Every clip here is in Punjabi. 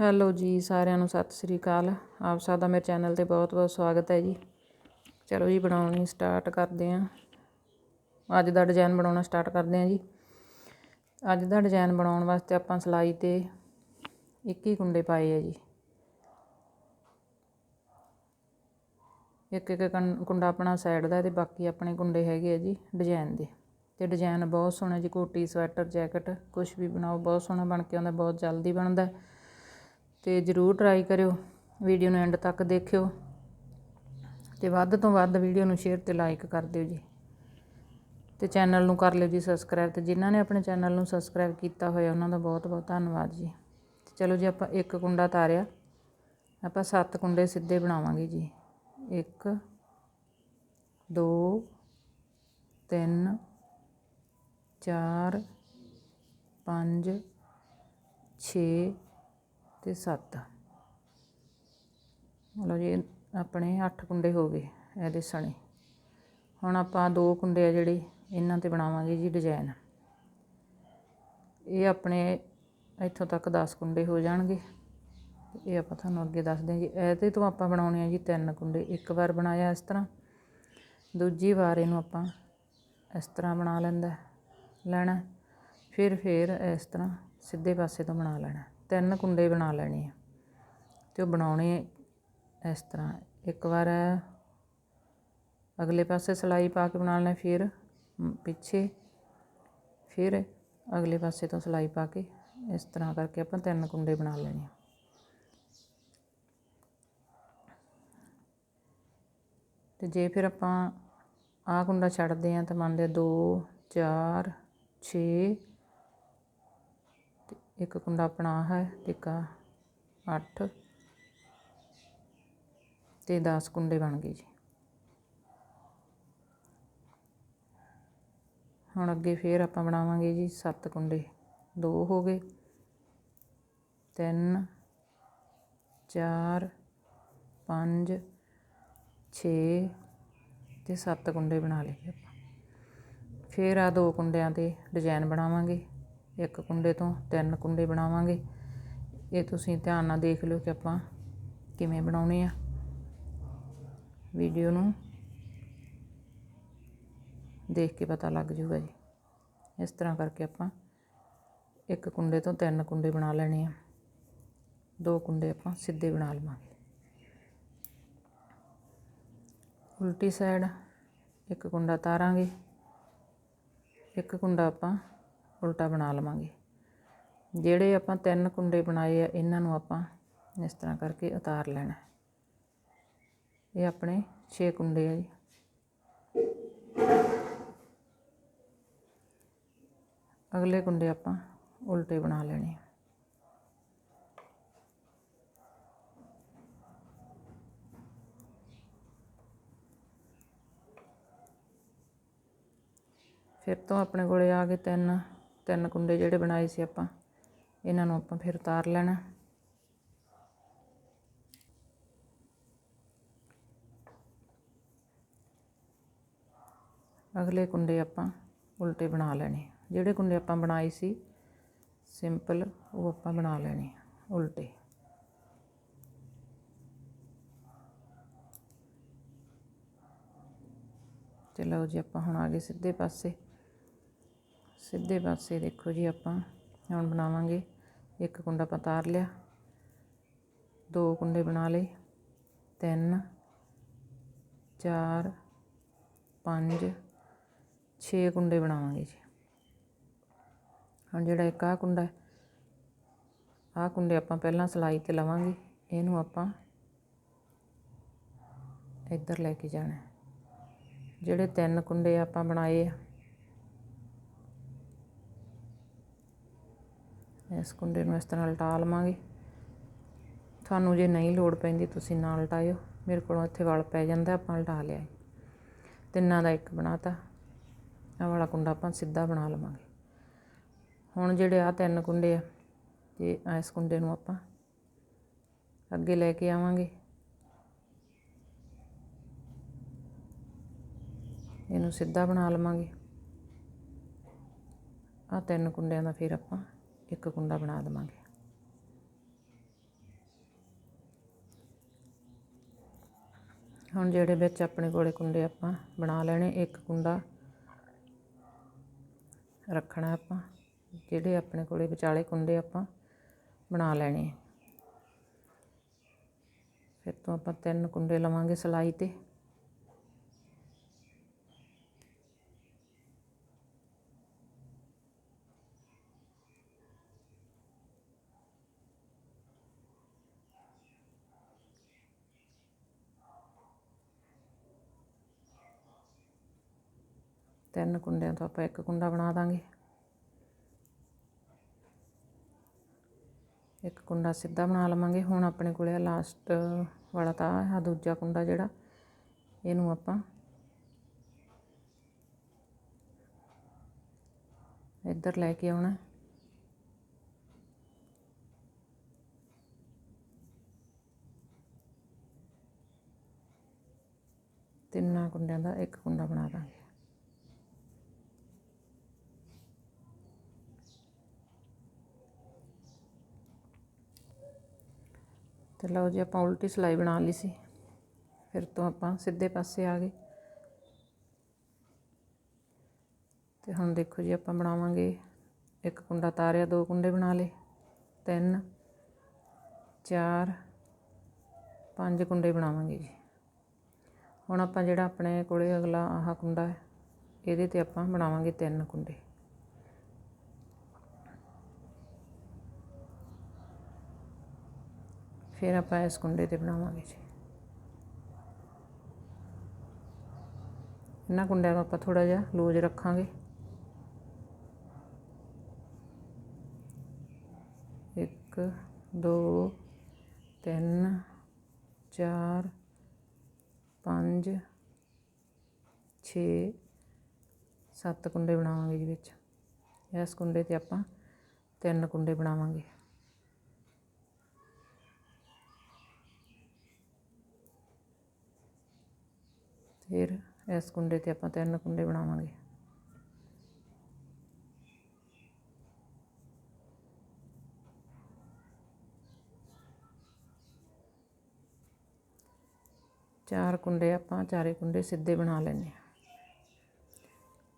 ਹੈਲੋ ਜੀ, ਸਾਰਿਆਂ ਨੂੰ ਸਤਿ ਸ੍ਰੀ ਅਕਾਲ। ਆਪ ਸਭ ਦਾ ਮੇਰੇ ਚੈਨਲ ਤੇ ਬਹੁਤ-ਬਹੁਤ ਸਵਾਗਤ ਹੈ ਜੀ। ਚਲੋ ਜੀ, ਬਣਾਉਣੀ ਸਟਾਰਟ ਕਰਦੇ ਆਂ ਅੱਜ ਦਾ ਡਿਜ਼ਾਈਨ ਬਣਾਉਣਾ ਸਟਾਰਟ ਕਰਦੇ ਆਂ ਜੀ। ਅੱਜ ਦਾ ਡਿਜ਼ਾਈਨ ਬਣਾਉਣ ਵਾਸਤੇ ਆਪਾਂ ਸਲਾਈ ਤੇ 21 ਕੁੰਡੇ ਪਾਏ ਆ ਜੀ। ਇੱਕ ਇੱਕ ਕੁੰਡਾ ਆਪਣਾ ਸਾਈਡ ਦਾ ਤੇ ਬਾਕੀ ਆਪਣੇ ਕੁੰਡੇ ਹੈਗੇ ਆ ਜੀ ਡਿਜ਼ਾਈਨ ਦੇ। ਤੇ ਡਿਜ਼ਾਈਨ ਬਹੁਤ ਸੋਹਣਾ ਜੀ, ਕੋਟੀ, ਸਵੈਟਰ, ਜੈਕਟ ਕੁਝ ਵੀ ਬਣਾਓ, ਬਹੁਤ ਸੋਹਣਾ ਬਣ ਕੇ ਆਉਂਦਾ, ਬਹੁਤ ਜਲਦੀ ਬਣਦਾ। ਤੇ ਜਰੂਰ ਟਰਾਈ ਕਰਿਓ ਵੀਡੀਓ ਨੂੰ ਐਂਡ ਤੱਕ ਦੇਖਿਓ ਤੇ ਵੱਧ ਤੋਂ ਵੱਧ ਵੀਡੀਓ ਨੂੰ ਸ਼ੇਅਰ ਤੇ ਲਾਈਕ ਕਰ ਦਿਓ ਜੀ। ਤੇ ਚੈਨਲ ਨੂੰ ਕਰ ਲਿਓ ਜੀ ਸਬਸਕ੍ਰਾਈਬ ਤੇ ਜਿਨ੍ਹਾਂ ਨੇ ਆਪਣੇ ਚੈਨਲ ਨੂੰ ਸਬਸਕ੍ਰਾਈਬ ਕੀਤਾ ਹੋਇਆ ਉਹਨਾਂ ਦਾ ਬਹੁਤ ਬਹੁਤ ਧੰਨਵਾਦ ਜੀ। ਚਲੋ ਜੀ ਆਪਾਂ ਇੱਕ ਕੁੰਡਾ ਤਾਰਿਆ, ਆਪਾਂ ਸੱਤ ਕੁੰਡੇ ਸਿੱਧੇ ਬਣਾਵਾਂਗੇ ਜੀ। 1 2 3 4 5 6 ਤੇ 7 ਲਓ ਜੀ, ਆਪਣੇ 8 ਕੁੰਡੇ ਹੋ ਗਏ ਇਹਦੇ ਸਣੇ। ਹੁਣ ਆਪਾਂ ਦੋ ਕੁੰਡੇ ਆ ਜਿਹੜੇ ਇਹਨਾਂ ਤੇ ਬਣਾਵਾਂਗੇ ਜੀ ਡਿਜ਼ਾਈਨ ਇਹ ਆਪਣੇ ਇੱਥੋਂ ਤੱਕ 10 ਕੁੰਡੇ ਹੋ ਜਾਣਗੇ। ਇਹ ਆਪਾਂ ਤੁਹਾਨੂੰ ਅੱਗੇ ਦੱਸਦੇ ਹਾਂ ਜੀ। ਇਹਦੇ ਤੋਂ ਆਪਾਂ ਬਣਾਉਣੇ ਆ ਜੀ ਤਿੰਨ ਕੁੰਡੇ। ਇੱਕ ਵਾਰ ਬਣਾਇਆ ਇਸ ਤਰ੍ਹਾਂ। ਦੂਜੀ ਵਾਰ ਇਹਨੂੰ ਆਪਾਂ ਇਸ ਤਰ੍ਹਾਂ ਬਣਾ ਲੈਂਦਾ, ਲੈਣਾ। ਫਿਰ ਫਿਰ ਇਸ ਤਰ੍ਹਾਂ ਸਿੱਧੇ ਪਾਸੇ ਤੋਂ ਬਣਾ ਲੈਣਾ। ਤਿੰਨ ਕੁੰਡੇ ਬਣਾ ਲੈਣੇ ਆ ਅਤੇ ਉਹ ਬਣਾਉਣੇ ਇਸ ਤਰ੍ਹਾਂ। ਇੱਕ ਵਾਰ ਅਗਲੇ ਪਾਸੇ ਸਿਲਾਈ ਪਾ ਕੇ ਬਣਾ ਲੈਣਾ ਫਿਰ ਪਿੱਛੇ। ਫਿਰ ਅਗਲੇ ਪਾਸੇ ਤੋਂ ਸਿਲਾਈ ਪਾ ਕੇ ਇਸ ਤਰ੍ਹਾਂ ਕਰਕੇ ਆਪਾਂ ਤਿੰਨ ਕੁੰਡੇ ਬਣਾ ਲੈਣੇ ਆ। ਤੇ ਜੇ ਫਿਰ ਆਪਾਂ ਆਹ ਕੁੰਡਾ ਛੱਡਦੇ ਆ ਤਾਂ ਮੰਨਦੇ 2 4 6 ਇੱਕ ਕੁੰਡਾ ਆਪਣਾ ਹੈ ਟਿੱਕਾ 8 ਤੇ 10 ਕੁੰਡੇ ਬਣ ਗਏ ਜੀ। ਹੁਣ ਅੱਗੇ ਫੇਰ ਆਪਾਂ ਬਣਾਵਾਂਗੇ ਜੀ 7 ਕੁੰਡੇ। 2 ਹੋ ਗਏ। 3 4 5 6 ਤੇ 7 ਕੁੰਡੇ ਬਣਾ ਲਏ ਆਪਾਂ। ਫੇਰ ਆ ਦੋ ਕੁੰਡਿਆਂ ਤੇ ਡਿਜ਼ਾਈਨ ਬਣਾਵਾਂਗੇ। ਇੱਕ ਕੁੰਡੇ ਤੋਂ ਤਿੰਨ ਕੁੰਡੇ ਬਣਾਵਾਂਗੇ। ਇਹ ਤੁਸੀਂ ਧਿਆਨ ਨਾਲ ਦੇਖ ਲਿਓ ਕਿ ਆਪਾਂ ਕਿਵੇਂ ਬਣਾਉਣੇ ਆ। ਵੀਡੀਓ ਨੂੰ ਦੇਖ ਕੇ ਪਤਾ ਲੱਗ ਜੂਗਾ ਜੀ। ਇਸ ਤਰ੍ਹਾਂ ਕਰਕੇ ਆਪਾਂ ਇੱਕ ਕੁੰਡੇ ਤੋਂ ਤਿੰਨ ਕੁੰਡੇ ਬਣਾ ਲੈਣੇ ਆ। ਦੋ ਕੁੰਡੇ ਆਪਾਂ ਸਿੱਧੇ ਬਣਾ ਲਵਾਂਗੇ। ਉਲਟੀ ਸਾਈਡ ਇੱਕ ਕੁੰਡਾ ਤਾਰਾਂਗੇ। ਇੱਕ ਕੁੰਡਾ ਆਪਾਂ ਉਲਟਾ ਬਣਾ ਲਵਾਂਗੇ। ਜਿਹੜੇ ਆਪਾਂ ਤਿੰਨ ਕੁੰਡੇ ਬਣਾਏ ਆ, ਇਹਨਾਂ ਨੂੰ ਆਪਾਂ ਇਸ ਤਰ੍ਹਾਂ ਕਰਕੇ ਉਤਾਰ ਲੈਣਾ ਇਹ ਆਪਣੇ 6 ਕੁੰਡੇ ਆ ਜੀ। ਅਗਲੇ ਕੁੰਡੇ ਆਪਾਂ ਉਲਟੇ ਬਣਾ ਲੈਣੇ ਆ। ਫਿਰ ਤੋਂ ਆਪਣੇ ਕੋਲੇ ਆ ਗਏ ਤਿੰਨ ਤਿੰਨ ਕੁੰਡੇ ਜਿਹੜੇ ਬਣਾਏ ਸੀ ਆਪਾਂ, ਇਹਨਾਂ ਨੂੰ ਆਪਾਂ ਫਿਰ ਉਤਾਰ ਲੈਣਾ। ਅਗਲੇ ਕੁੰਡੇ ਆਪਾਂ ਉਲਟੇ ਬਣਾ ਲੈਣੇ। ਜਿਹੜੇ ਕੁੰਡੇ ਆਪਾਂ ਬਣਾਏ ਸੀ, ਸਿੰਪਲ, ਉਹ ਆਪਾਂ ਬਣਾ ਲੈਣੇ ਉਲਟੇ। ਚਲੋ ਜੀ, ਆਪਾਂ ਹੁਣ ਆ ਗਏ ਸਿੱਧੇ ਪਾਸੇ। ਸਿੱਧੇ ਪਾਸੇ ਦੇਖੋ ਜੀ ਆਪਾਂ। ਹੁਣ ਬਣਾਵਾਂਗੇ। ਇੱਕ ਕੁੰਡਾ ਆਪਾਂ ਤਾਰ ਲਿਆ। ਦੋ ਕੁੰਡੇ ਬਣਾ ਲਏ। ਤਿੰਨ, ਚਾਰ, ਪੰਜ 6 ਕੁੰਡੇ ਬਣਾਵਾਂਗੇ ਜੀ। ਹੁਣ ਜਿਹੜਾ ਇੱਕ ਆ ਕੁੰਡਾ ਆ ਕੁੰਡੇ ਆਪਾਂ ਪਹਿਲਾਂ ਸਲਾਈ ਤੇ ਲਵਾਂਗੇ। ਇਹਨੂੰ ਆਪਾਂ ਇੱਧਰ ਲੈ ਕੇ ਜਾਣਾ। ਜਿਹੜੇ ਤਿੰਨ ਕੁੰਡੇ ਆਪਾਂ ਬਣਾਏ ਆ ਇਸ ਕੁੰਡੇ ਨੂੰ ਇਸ ਤਰ੍ਹਾਂ ਲਟਾ ਲਵਾਂਗੇ। ਤੁਹਾਨੂੰ ਜੇ ਨਹੀਂ ਲੋੜ ਪੈਂਦੀ, ਤੁਸੀਂ ਨਾਲ ਲਟਾਇਓ ਮੇਰੇ ਕੋਲੋਂ ਇੱਥੇ ਵਲ ਪੈ ਜਾਂਦਾ, ਆਪਾਂ ਲਟਾ ਲਿਆ ਤਿੰਨਾਂ ਦਾ ਇੱਕ ਬਣਾਤਾ। ਆ ਵਾਲਾ ਕੁੰਡਾ ਆਪਾਂ ਸਿੱਧਾ ਬਣਾ ਲਵਾਂਗੇ। ਹੁਣ ਜਿਹੜੇ ਆ ਤਿੰਨ ਕੁੰਡੇ ਆ ਤੇ ਇਸ ਕੁੰਡੇ ਨੂੰ ਆਪਾਂ ਅੱਗੇ ਲੈ ਕੇ ਆਵਾਂਗੇ। ਇਹਨੂੰ ਸਿੱਧਾ ਬਣਾ ਲਵਾਂਗੇ। ਆ ਤਿੰਨ ਕੁੰਡਿਆਂ ਦਾ ਫਿਰ ਆਪਾਂ ਇੱਕ ਕੁੰਡਾ ਬਣਾ ਦਵਾਂਗੇ। ਹੁਣ ਜਿਹੜੇ ਵਿੱਚ ਆਪਣੇ ਕੋਲੇ ਕੁੰਡੇ ਆਪਾਂ ਬਣਾ ਲੈਣੇ, ਇੱਕ ਕੁੰਡਾ ਰੱਖਣਾ ਆਪਾਂ। ਜਿਹੜੇ ਆਪਣੇ ਕੋਲੇ ਵਿਚਾਲੇ ਕੁੰਡੇ ਆਪਾਂ ਬਣਾ ਲੈਣੇ। ਫਿਰ ਤੋਂ ਆਪਾਂ ਤਿੰਨ ਕੁੰਡੇ ਲਵਾਂਗੇ ਸਲਾਈ ਤੇ। ਤਿੰਨ ਕੁੰਡਿਆਂ ਤੋਂ ਆਪਾਂ ਇੱਕ ਕੁੰਡਾ ਬਣਾ ਦਾਂਗੇ। ਇੱਕ ਕੁੰਡਾ ਸਿੱਧਾ ਬਣਾ ਲਵਾਂਗੇ। ਹੁਣ ਆਪਣੇ ਕੋਲੇ ਆ ਲਾਸਟ ਵਾਲਾ ਤਾਂ ਆ ਦੂਜਾ ਕੁੰਡਾ ਜਿਹੜਾ, ਇਹਨੂੰ ਆਪਾਂ ਇੱਧਰ ਲੈ ਕੇ ਆਉਣਾ। ਤਿੰਨਾਂ ਕੁੰਡਿਆਂ ਦਾ ਇੱਕ ਕੁੰਡਾ ਬਣਾ ਦਾਂਗੇ। ਤੇ ਲਓ ਜੀ, ਆਪਾਂ ਉਲਟੀ ਸਲਾਈ ਬਣਾ ਲਈ ਸੀ। ਫਿਰ ਤੋਂ ਆਪਾਂ ਸਿੱਧੇ ਪਾਸੇ ਆ ਗਏ। ਤੇ ਹੁਣ ਦੇਖੋ ਜੀ, ਆਪਾਂ ਬਣਾਵਾਂਗੇ ਇੱਕ ਕੁੰਡਾ ਤਾਰਿਆ, ਦੋ ਕੁੰਡੇ ਬਣਾ ਲਏ। ਤਿੰਨ, ਚਾਰ, ਪੰਜ ਕੁੰਡੇ ਬਣਾਵਾਂਗੇ ਜੀ। ਹੁਣ ਆਪਾਂ ਜਿਹੜਾ ਆਪਣੇ ਕੋਲੇ ਅਗਲਾ ਆਹ ਕੁੰਡਾ ਹੈ, ਇਹਦੇ ਤੇ ਆਪਾਂ ਬਣਾਵਾਂਗੇ ਤਿੰਨ ਕੁੰਡੇ। ਫਿਰ ਆਪਾਂ ਇਸ ਕੁੰਡੇ ਤੇ ਬਣਾਵਾਂਗੇ ਜੀ। ਇਹਨਾਂ ਕੁੰਡਿਆਂ ਨੂੰ ਆਪਾਂ ਥੋੜਾ ਜਿਹਾ ਲੂਜ ਰੱਖਾਂਗੇ। ਇੱਕ, ਦੋ, ਤਿੰਨ, ਚਾਰ, ਪੰਜ, ਛੇ, ਸੱਤ ਕੁੰਡੇ ਬਣਾਵਾਂਗੇ ਜੀ ਵਿੱਚ। ਇਸ ਕੁੰਡੇ ਤੇ ਆਪਾਂ ਤਿੰਨ ਕੁੰਡੇ ਬਣਾਵਾਂਗੇ। ਫਿਰ ਇਸ ਕੁੰਡੇ ਤੇ ਆਪਾਂ ਤਿੰਨ ਕੁੰਡੇ ਬਣਾਵਾਂਗੇ। ਚਾਰ ਕੁੰਡੇ ਆਪਾਂ, ਚਾਰੇ ਕੁੰਡੇ ਸਿੱਧੇ ਬਣਾ ਲੈਣੇ ਆ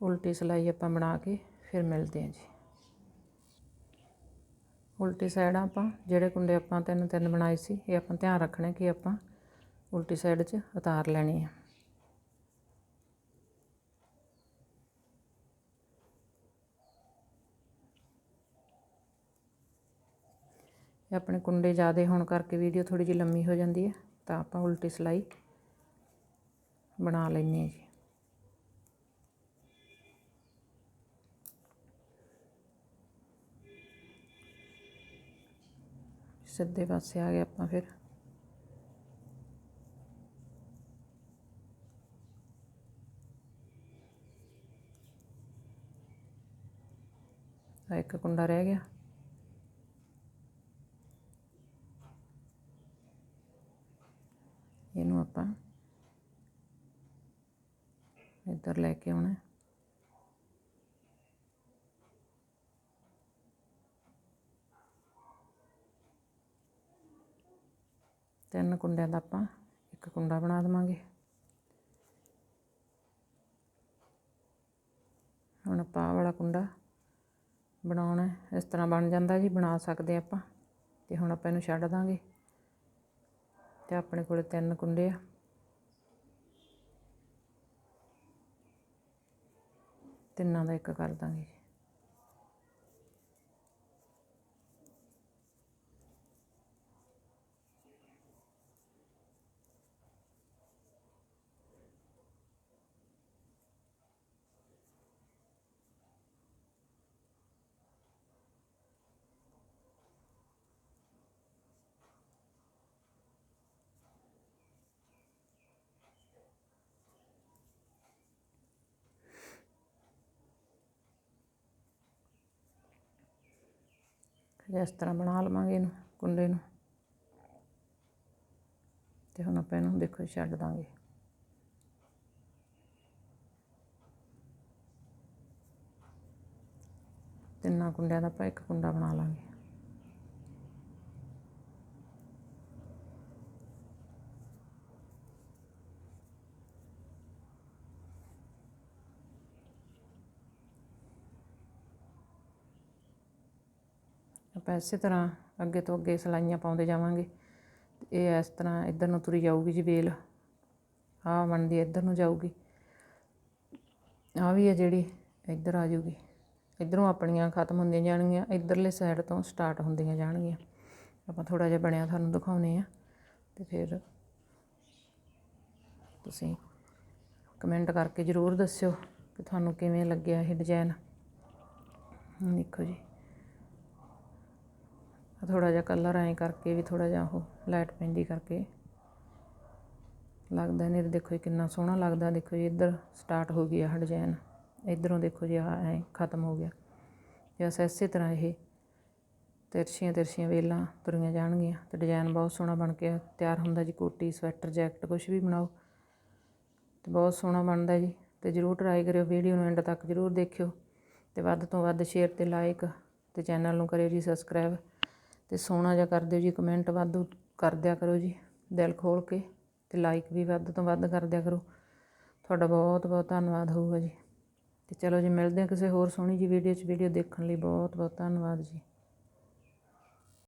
ਉਲਟੀ ਸਲਾਈ ਆਪਾਂ ਬਣਾ ਕੇ ਫਿਰ ਮਿਲਦੇ ਹਾਂ ਜੀ। ਉਲਟੀ ਸਾਈਡ ਆਪਾਂ, ਜਿਹੜੇ ਕੁੰਡੇ ਆਪਾਂ ਤਿੰਨ ਤਿੰਨ ਬਣਾਏ ਸੀ, ਇਹ ਆਪਾਂ ਧਿਆਨ ਰੱਖਣਾ ਕਿ ਆਪਾਂ ਉਲਟੀ ਸਾਈਡ 'ਚ ਉਤਾਰ ਲੈਣੇ ਆ। ਇਹ ਆਪਣੇ ਕੁੰਡੇ ਜ਼ਿਆਦੇ ਹੋਣ ਕਰਕੇ ਵੀਡੀਓ ਥੋੜੀ ਜਿਹੀ ਲੰਮੀ ਹੋ ਜਾਂਦੀ ਹੈ, ਤਾਂ ਆਪਾਂ ਉਲਟੀ ਸਲਾਈ ਬਣਾ ਲੈਂਦੇ ਹਾਂ ਜੀ। ਸਿੱਧੇ ਪਾਸੇ ਆ ਗਏ ਆਪਾਂ ਫਿਰ। ਇੱਕ ਕੁੰਡਾ ਰਹਿ ਗਿਆ। ਇਹਨੂੰ ਆਪਾਂ ਇੱਧਰ ਲੈ ਕੇ ਆਉਣਾ ਤਿੰਨ ਕੁੰਡਿਆਂ ਦਾ ਆਪਾਂ ਇੱਕ ਕੁੰਡਾ ਬਣਾ ਦੇਵਾਂਗੇ। ਹੁਣ ਆਪਾਂ ਵਾਲਾ ਕੁੰਡਾ ਬਣਾਉਣਾ ਇਸ ਤਰ੍ਹਾਂ ਬਣ ਜਾਂਦਾ ਜੀ, ਬਣਾ ਸਕਦੇ ਆਪਾਂ। ਤੇ ਹੁਣ ਆਪਾਂ ਇਹਨੂੰ ਛੱਡ ਦਾਂਗੇ। ਤੇ ਆਪਣੇ ਕੋਲ ਤਿੰਨ ਕੁੰਡੇ ਆ। ਤਿੰਨਾਂ ਦਾ ਇੱਕ ਕਰ ਦਾਂਗੇ। ਫਿਰ ਇਸ ਤਰ੍ਹਾਂ ਬਣਾ ਲਵਾਂਗੇ ਇਹਨੂੰ ਕੁੰਡੇ ਨੂੰ। ਤੇ ਹੁਣ ਆਪਾਂ ਇਹਨੂੰ ਦੇਖੋ ਛੱਡ ਦਾਂਗੇ। ਤਿੰਨਾਂ ਕੁੰਡਿਆਂ ਦਾ ਆਪਾਂ ਇੱਕ ਕੁੰਡਾ ਬਣਾ ਲਾਂਗੇ। ਆਪਾਂ ਇਸੇ ਤਰ੍ਹਾਂ ਅੱਗੇ ਤੋਂ ਅੱਗੇ ਸਲਾਈਆਂ ਪਾਉਂਦੇ ਜਾਵਾਂਗੇ। ਇਹ ਇਸ ਤਰ੍ਹਾਂ ਇੱਧਰ ਨੂੰ ਤੁਰੀ ਜਾਊਗੀ ਜੀ ਵੇਲ। ਆਹ ਬਣਦੀ ਇੱਧਰ ਨੂੰ ਜਾਊਗੀ। ਆ ਵੀ ਹੈ ਜਿਹੜੀ ਇੱਧਰ ਆ ਜਾਊਗੀ। ਇੱਧਰੋਂ ਆਪਣੀਆਂ ਖਤਮ ਹੁੰਦੀਆਂ ਜਾਣਗੀਆਂ, ਇੱਧਰਲੇ ਸਾਈਡ ਤੋਂ ਸਟਾਰਟ ਹੁੰਦੀਆਂ ਜਾਣਗੀਆਂ। ਆਪਾਂ ਥੋੜਾ ਜਿਹਾ ਬਣਿਆ ਤੁਹਾਨੂੰ ਦਿਖਾਉਨੇ ਆ ਤੇ ਫਿਰ ਤੁਸੀਂ ਕਮੈਂਟ ਕਰਕੇ ਜ਼ਰੂਰ ਦੱਸਿਓ ਕਿ ਤੁਹਾਨੂੰ ਕਿਵੇਂ ਲੱਗਿਆ ਇਹ ਡਿਜ਼ਾਈਨ ਦੇਖੋ ਜੀ। ਥੋੜਾ ਜਿਹਾ ਕਲਰ ਐਂ ਕਰਕੇ ਵੀ ਥੋੜਾ ਜਿਹਾ ਉਹ ਲਾਈਟ ਪੈਂਦੀ ਕਰਕੇ। ਲੱਗਦਾ ਨਹੀਂ ਦੇਖੋ ਜੀ ਕਿੰਨਾ ਸੋਹਣਾ ਲੱਗਦਾ। ਦੇਖੋ ਜੀ ਇੱਧਰ ਸਟਾਰਟ ਹੋ ਗਈ ਆਹ ਡਿਜ਼ਾਈਨ ਇੱਧਰੋਂ ਦੇਖੋ ਜੀ ਆਹ ਐ ਖਤਮ ਹੋ ਗਿਆ। ਜਸ ਇਸੇ ਤਰ੍ਹਾਂ ਇਹ ਤਿਰਛੀਆਂ ਤਿਰਛੀਆਂ ਵੇਲਾਂ ਤੁਰੀਆਂ ਜਾਣਗੀਆਂ ਤੇ ਡਿਜ਼ਾਈਨ ਬਹੁਤ ਸੋਹਣਾ ਬਣ ਕੇ ਤਿਆਰ ਹੁੰਦਾ ਜੀ। ਕੋਟੀ, ਸਵੈਟਰ, ਜੈਕਟ ਕੁਝ ਵੀ ਬਣਾਓ। ਤੇ ਬਹੁਤ ਸੋਹਣਾ ਬਣਦਾ ਜੀ। ਤੇ ਜਰੂਰ ਟਰਾਈ ਕਰਿਓ। ਵੀਡੀਓ ਨੂੰ ਐਂਡ ਤੱਕ ਜਰੂਰ ਦੇਖਿਓ। ਤੇ ਵੱਧ ਤੋਂ ਵੱਧ ਸ਼ੇਅਰ ਤੇ ਲਾਈਕ ਤੇ ਚੈਨਲ ਨੂੰ ਕਰਿਓ ਜੀ। ਸਬਸਕ੍ਰਾਈਬ ਅਤੇ ਸੋਹਣਾ ਜਿਹਾ ਕਰ ਦਿਓ ਜੀ ਕਮੈਂਟ ਵਾਧੂ ਕਰ ਦਿਆ ਕਰੋ ਜੀ, ਦਿਲ ਖੋਲ੍ਹ ਕੇ ਅਤੇ ਲਾਈਕ ਵੀ ਵੱਧ ਤੋਂ ਵੱਧ ਕਰ ਦਿਆ ਕਰੋ। ਤੁਹਾਡਾ ਬਹੁਤ ਬਹੁਤ ਧੰਨਵਾਦ ਹੋਊਗਾ ਜੀ। ਅਤੇ ਚਲੋ ਜੀ, ਮਿਲਦੇ ਹਾਂ ਕਿਸੇ ਹੋਰ ਸੋਹਣੀ ਜਿਹੀ ਵੀਡੀਓ 'ਚ ਵੀਡੀਓ ਦੇਖਣ ਲਈ ਬਹੁਤ ਬਹੁਤ ਧੰਨਵਾਦ ਜੀ।